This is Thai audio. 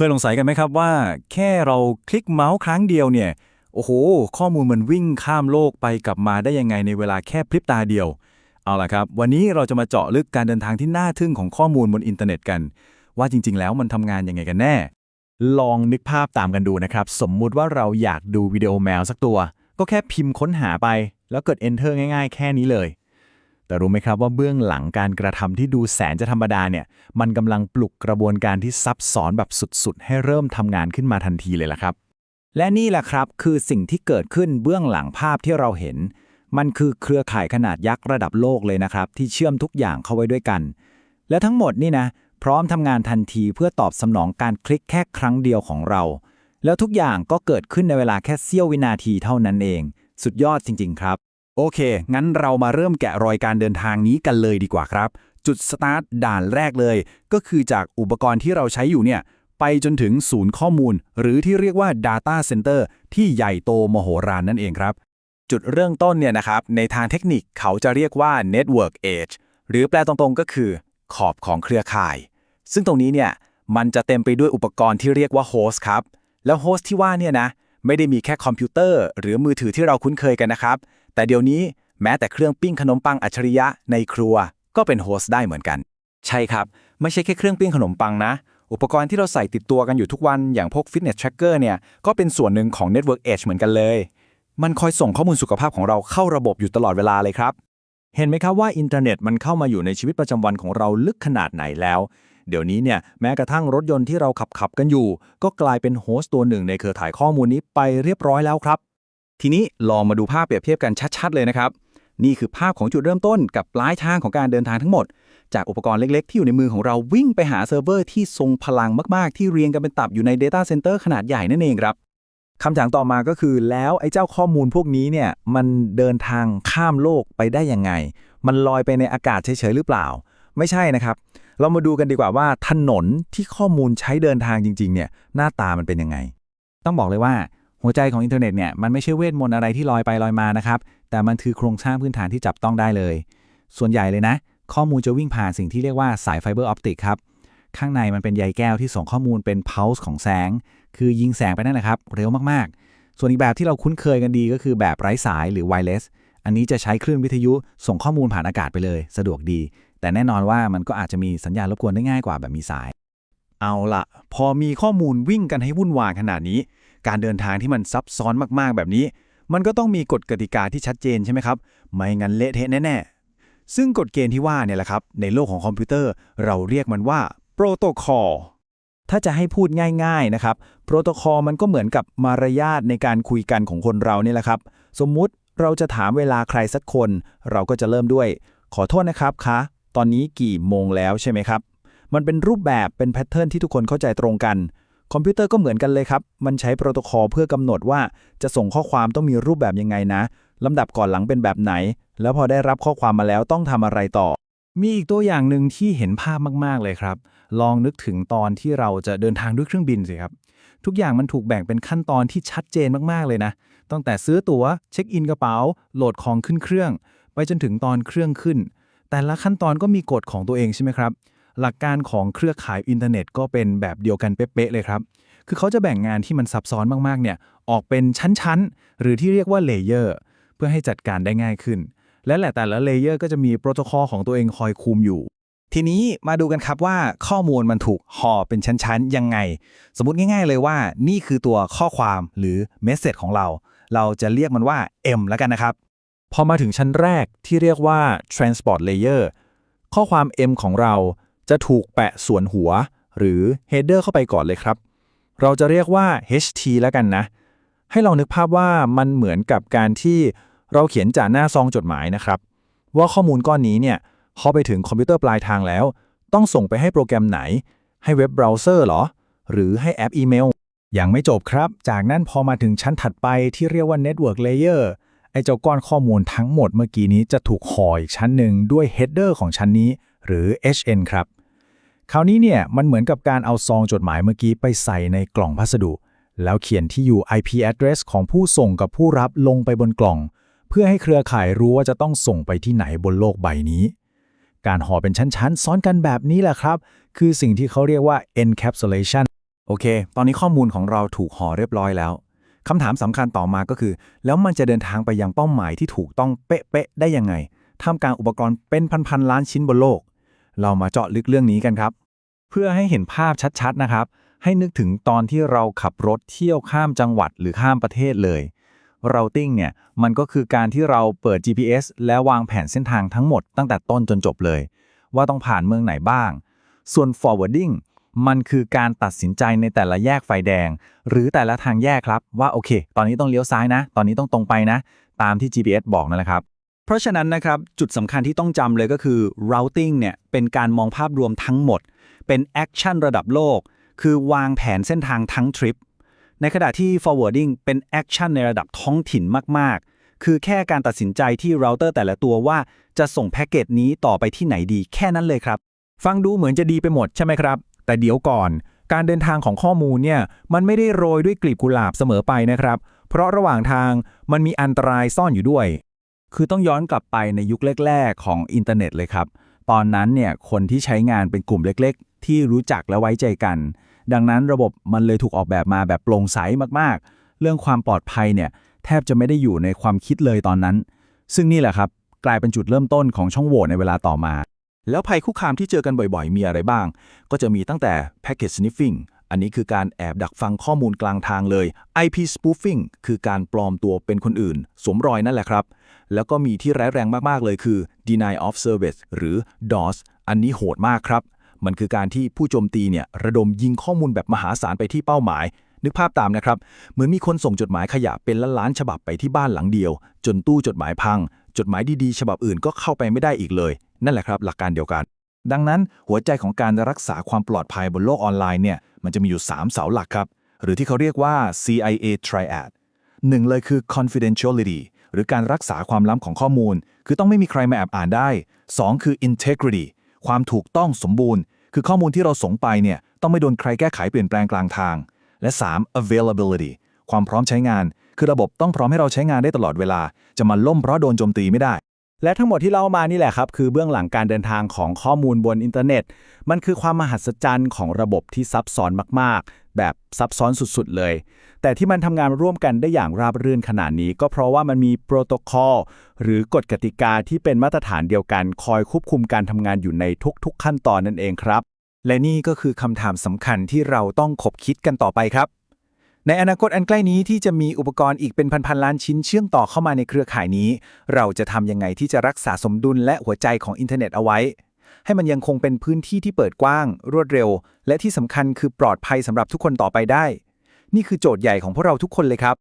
เคยสงสัยกันไหมครับว่า แค่เราคลิกเมาส์ครั้งเดียวเนี่ย โอ้โห ข้อมูลมันวิ่งข้ามโลกไปกลับมาได้ยังไงในเวลาแค่พริบตาเดียว เอาล่ะครับ วันนี้เราจะมาเจาะลึกการเดินทางที่น่าทึ่งของข้อมูลบนอินเทอร์เน็ตกัน ว่าจริง ๆ แล้วมันทำงานยังไงกันแน่ ลองนึกภาพตามกันดูนะครับ สมมุติว่าเราอยากดูวิดีโอแมวสักตัว ก็แค่พิมพ์ค้นหาไป แล้วกด enter ง่าย ๆ แค่นี้เลย แต่รู้ไหมครับว่าเบื้องหลังการกระทำที่ดูแสนจะธรรมดาเนี่ย มันกำลังปลุกกระบวนการที่ซับซ้อนแบบสุดๆ ให้เริ่มทำงานขึ้นมาทันทีเลยล่ะครับ และนี่แหละครับคือสิ่งที่เกิดขึ้นเบื้องหลังภาพที่เราเห็น มันคือเครือข่ายขนาดยักษ์ระดับโลกเลยนะครับ ที่เชื่อมทุกอย่างเข้าไว้ด้วยกัน และทั้งหมดนี่นะ พร้อมทำงานทันทีเพื่อตอบสนองการคลิกแค่ครั้งเดียวของเรา แล้วทุกอย่างก็เกิดขึ้นในเวลาแค่เสี้ยววินาทีเท่านั้นเอง สุดยอดจริง ๆ ครับ โอเค งั้นเรามาเริ่มแกะรอยการเดินทางนี้กันเลยดีกว่าครับ จุดสตาร์ทด่านแรกเลย ก็คือจากอุปกรณ์ที่เราใช้อยู่เนี่ย ไปจนถึงศูนย์ข้อมูล หรือที่เรียกว่า Data Center ที่ใหญ่โตมโหฬารนั่นเองครับ จุดเริ่มต้นเนี่ยนะครับ ในทางเทคนิคเขาจะเรียกว่า Network Edge หรือแปลตรงๆก็คือ ขอบของเครือข่าย ซึ่งตรงนี้เนี่ยมันจะเต็มไปด้วยอุปกรณ์ที่เรียกว่าโฮสต์ครับ แล้วโฮสต์ที่ว่าเนี่ยนะไม่ได้มีแค่คอมพิวเตอร์หรือมือถือที่เราคุ้นเคยกันนะครับแต่เดี๋ยวนี้แม้แต่เครื่องปิ้งขนมปังอัจฉริยะในครัวก็เป็นโฮสได้เหมือนกัน ใช่ครับ ไม่ใช่แค่เครื่องปิ้งขนมปังนะ อุปกรณ์ที่เราใส่ติดตัวกันอยู่ทุกวันอย่างพวก Fitness Tracker เนี่ยก็เป็นส่วนหนึ่งของ Network Edge เหมือนกันเลย มันคอยส่งข้อมูลสุขภาพของเราเข้าระบบอยู่ตลอดเวลาเลยครับ เห็นไหมครับว่าอินเทอร์เน็ตมันเข้ามาอยู่ในชีวิตประจำวันของเราลึกขนาดไหนแล้ว เดี๋ยวนี้เนี่ยแม้กระทั่งรถยนต์ที่เราขับขับกันอยู่ ก็กลายเป็นโฮสต์ตัวหนึ่งในเครือข่ายข้อมูลนี้ไปเรียบร้อยแล้วครับ ทีนี้ลองมาดูภาพเปรียบเทียบกันชัด ๆ เลยนะครับ นี่คือภาพของจุดเริ่มต้นกับปลายทางของการเดินทางทั้งหมด จากอุปกรณ์เล็กๆ ที่อยู่ในมือของเราวิ่งไปหาเซิร์ฟเวอร์ที่ทรงพลังมากๆ ที่เรียงกันเป็นตับอยู่ใน Data Center ขนาดใหญ่นั่นเองครับคำถามต่อมาก็คือแล้วไอ้เจ้าข้อมูลพวกนี้เนี่ยมันเดินทางข้ามโลกไปได้ยังไง มันลอยไปในอากาศเฉยๆหรือเปล่า ไม่ใช่นะครับ เรามาดูกันดีกว่าว่าถนนที่ข้อมูลใช้เดินทางจริงๆเนี่ยหน้าตามันเป็นยังไง ต้องบอกเลยว่า หัวใจของอินเทอร์เน็ตเนี่ยมันไม่ใช่เวทมนต์อะไรที่ลอยไปลอยมานะครับ แต่มันคือโครงสร้างพื้นฐานที่จับต้องได้เลย ส่วนใหญ่เลยนะ ข้อมูลจะวิ่งผ่านสิ่งที่เรียกว่าสายไฟเบอร์ออปติกครับ ข้างในมันเป็นใยแก้วที่ส่งข้อมูลเป็น pulse ของแสง คือยิงแสงไปนั่นแหละครับ เร็วมากๆ ส่วนอีกแบบที่เราคุ้นเคยกันดีก็คือแบบไร้สายหรือ wireless อันนี้จะใช้คลื่นวิทยุส่งข้อมูลผ่านอากาศไปเลย สะดวกดี แต่แน่นอนว่ามันก็อาจจะมีสัญญาณรบกวนได้ง่ายกว่าแบบมีสาย เอาละพอมีข้อมูลวิ่งกันให้วุ่นวายขนาดนี้ การเดินทางที่มันซับซ้อนมากๆแบบนี้ มันก็ต้องมีกฎกติกาที่ชัดเจนใช่ไหมครับ ไม่งั้นเละเทะแน่ๆ ซึ่งกฎเกณฑ์ที่ว่าเนี่ยแหละครับ ในโลกของคอมพิวเตอร์ เราเรียกมันว่าโปรโตคอลถ้าจะให้พูดง่าย ๆ นะครับ โปรโตคอลมันก็เหมือนกับมารยาทในการคุยกันของคนเราเนี่ยแหละครับ สมมุติเราจะถามเวลาใครสักคน เราก็จะเริ่มด้วย ขอโทษนะครับคะ ตอนนี้กี่โมงแล้วใช่ไหมครับ มันเป็นรูปแบบเป็นแพทเทิร์นที่ทุกคนเข้าใจตรงกัน คอมพิวเตอร์ก็เหมือนกันเลยครับ มันใช้โปรโตคอลเพื่อกำหนดว่าจะส่งข้อความต้องมีรูปแบบยังไงนะลำดับก่อนหลังเป็นแบบไหน แล้วพอได้รับข้อความมาแล้วต้องทำอะไรต่อ มีอีกตัวอย่างหนึ่งที่เห็นภาพมากๆเลยครับ ลองนึกถึงตอนที่เราจะเดินทางด้วยเครื่องบินสิครับ ทุกอย่างมันถูกแบ่งเป็นขั้นตอนที่ชัดเจนมากๆเลยนะ ตั้งแต่ซื้อตั๋ว เช็คอินกระเป๋า โหลดของขึ้นเครื่อง ไปจนถึงตอนเครื่องขึ้น แต่ละขั้นตอนก็มีกฎของตัวเองใช่ไหมครับ หลักการของเครือข่ายอินเทอร์เน็ตก็เป็นแบบเดียวกันเป๊ะเลยครับ คือเขาจะแบ่งงานที่มันซับซ้อนมากๆเนี่ยออกเป็นชั้นๆ หรือที่เรียกว่าเลเยอร์เพื่อให้จัดการได้ง่ายขึ้น และแหละแต่ละเลเยอร์ก็จะมีโปรโตคอลของตัวเองคอยคุมอยู่ ทีนี้มาดูกันครับว่าข้อมูลมันถูกห่อเป็นชั้นๆ ยังไง สมมติง่าย ๆ เลยว่านี่คือตัวข้อความหรือเมสเซจของเรา เราจะเรียกมันว่า M แล้วกันนะครับพอมาถึงชั้นแรกที่เรียกว่า transport layer ข้อความ M ของเรา จะถูกแปะส่วนหัว หรือ header เข้าไปก่อนเลยครับ เราจะเรียกว่า HT แล้วกันนะ ให้ลองนึกภาพว่ามันเหมือนกับการที่เราเขียนจากหน้าซองจดหมายนะครับ ว่าข้อมูลก้อนนี้เนี่ยพอไปถึงคอมพิวเตอร์ปลายทางแล้ว ต้องส่งไปให้โปรแกรมไหน ให้เว็บเบราว์เซอร์เหรอ หรือให้แอปอีเมลยังไม่จบครับ จากนั้นพอมาถึงชั้นถัดไปที่เรียกว่า Network Layer ไอ้เจ้าก้อนข้อมูลทั้งหมดเมื่อกี้นี้จะถูกห่ออีกชั้นหนึ่งด้วย Header ของชั้นนี้ หรือ HN ครับ คราวนี้เนี่ยมันเหมือนกับการเอาซองจดหมายเมื่อกี้ไปใส่ในกล่องพัสดุ แล้วเขียนที่อยู่ IP address ของผู้ส่งกับผู้รับลงไปบนกล่อง เพื่อให้เครือข่ายรู้ว่าจะต้องส่งไปที่ไหนบนโลกใบนี้ การห่อเป็นชั้นๆ ซ้อนกันแบบนี้แหละครับ คือสิ่งที่เขาเรียกว่า encapsulation โอเค ตอนนี้ข้อมูลของเราถูกห่อเรียบร้อยแล้วคำถามสำคัญต่อมาก็คือ แล้วมันจะเดินทางไปยังเป้าหมายที่ถูกต้องเป๊ะๆได้ยังไงท่ามกลางอุปกรณ์เป็นพันๆล้านชิ้นบนโลก เรามาเจาะลึกเรื่องนี้กันครับ เพื่อให้เห็นภาพชัดๆนะครับ ให้นึกถึงตอนที่เราขับรถเที่ยวข้ามจังหวัดหรือข้ามประเทศเลย routing เนี่ยมันก็คือการที่เราเปิด GPS แล้ววางแผนเส้นทางทั้งหมดตั้งแต่ต้นจนจบเลย ว่าต้องผ่านเมืองไหนบ้าง ส่วน forwarding มันคือการตัดสินใจในแต่ละแยกไฟแดง หรือแต่ละทางแยกครับว่าโอเค ตอนนี้ต้องเลี้ยวซ้ายนะ ตอนนี้ต้องตรงไปนะ ตามที่ GPS บอกนั่นแหละครับ เพราะฉะนั้นนะครับจุดสำคัญที่ต้องจำเลยก็คือ routing เนี่ยเป็นการมองภาพรวมทั้งหมด เป็นแอคชั่นระดับโลก คือวางแผนเส้นทางทั้งทริปในขณะที่ forwarding เป็นแอคชั่นในระดับท้องถิ่นมาก ๆ คือแค่การตัดสินใจที่เราเตอร์แต่ละตัวว่าจะส่งแพ็กเกจนี้ต่อไปที่ไหนดีแค่นั้นเลยครับ ฟังดูเหมือนจะดีไปหมดใช่ไหมครับ แต่เดี๋ยวก่อน การเดินทางของข้อมูลเนี่ย มันไม่ได้โรยด้วยกลีบกุหลาบเสมอไปนะครับ เพราะระหว่างทางมันมีอันตรายซ่อนอยู่ด้วย คือต้องย้อนกลับไปในยุคแรก ๆ ของอินเทอร์เน็ตเลยครับ ตอนนั้นเนี่ยคนที่ใช้งานเป็นกลุ่มเล็ก ๆ ที่รู้จักและไว้ใจกัน ดังนั้นระบบมันเลยถูกออกแบบมาแบบโปร่งใสมากๆ เรื่องความปลอดภัยเนี่ยแทบจะไม่ได้อยู่ในความคิดเลยตอนนั้น ซึ่งนี่แหละครับกลายเป็นจุดเริ่มต้นของช่องโหว่ในเวลาต่อมา แล้วภัยคุกคามที่เจอกันบ่อยๆ มีอะไรบ้าง ก็จะมีตั้งแต่ packet sniffing อันนี้คือการแอบดักฟังข้อมูลกลางทางเลย IP spoofing คือการปลอมตัวเป็นคนอื่น สวมรอยนั่นแหละครับ แล้วก็มีที่ร้ายแรงมากๆเลยคือ deny of service หรือ DOS อันนี้โหดมากครับ มันคือการที่ผู้โจมตีเนี่ยระดมยิงข้อมูลแบบมหาศาลไปที่เป้าหมาย นึกภาพตามนะครับ เหมือนมีคนส่งจดหมายขยะเป็นล้านๆฉบับไปที่บ้านหลังเดียว จนตู้จดหมายพัง จดหมายดีๆ ฉบับอื่นก็เข้าไปไม่ได้อีกเลย นั่นแหละครับหลักการเดียวกัน ดังนั้นหัวใจของการรักษาความปลอดภัยบนโลกออนไลน์เนี่ยมันจะมีอยู่ 3 เสาหลักครับหรือที่เขาเรียกว่า CIA Triad หนึ่งเลยคือ confidentiality หรือการรักษาความล้ำของข้อมูล คือต้องไม่มีใครมาแอบอ่านได้ 2 คือ integrity ความถูกต้องสมบูรณ์ คือข้อมูลที่เราส่งไปเนี่ยต้องไม่โดนใครแก้ไขเปลี่ยนแปลงกลางทาง และ 3 availability ความพร้อมใช้งาน คือระบบต้องพร้อมให้เราใช้งานได้ตลอดเวลา จะมาล่มเพราะโดนโจมตีไม่ได้ และทั้งหมดที่เล่ามานี่แหละครับ คือเบื้องหลังการเดินทางของข้อมูลบนอินเทอร์เน็ต มันคือความมหัศจรรย์ของระบบที่ซับซ้อนมาก ๆ แบบซับซ้อนสุด ๆ เลย แต่ที่มันทำงานร่วมกันได้อย่างราบรื่นขนาดนี้ ก็เพราะว่ามันมีโปรโตคอลหรือกฎกติกาที่เป็นมาตรฐานเดียวกัน คอยควบคุมการทำงานอยู่ในทุก ๆ ขั้นตอนนั่นเองครับ และนี่ก็คือคำถามสำคัญที่เราต้องคบคิดกันต่อไปครับ ในอนาคตอันใกล้นี้ที่จะมีอุปกรณ์อีกเป็นพันๆล้านชิ้นเชื่อมต่อเข้ามาในเครือข่ายนี้ เราจะทำยังไงที่จะรักษาสมดุลและหัวใจของอินเทอร์เน็ตเอาไว้ ให้มันยังคงเป็นพื้นที่ที่เปิดกว้าง รวดเร็ว และที่สำคัญคือปลอดภัยสำหรับทุกคนต่อไปได้ นี่คือโจทย์ใหญ่ของพวกเราทุกคนเลยครับ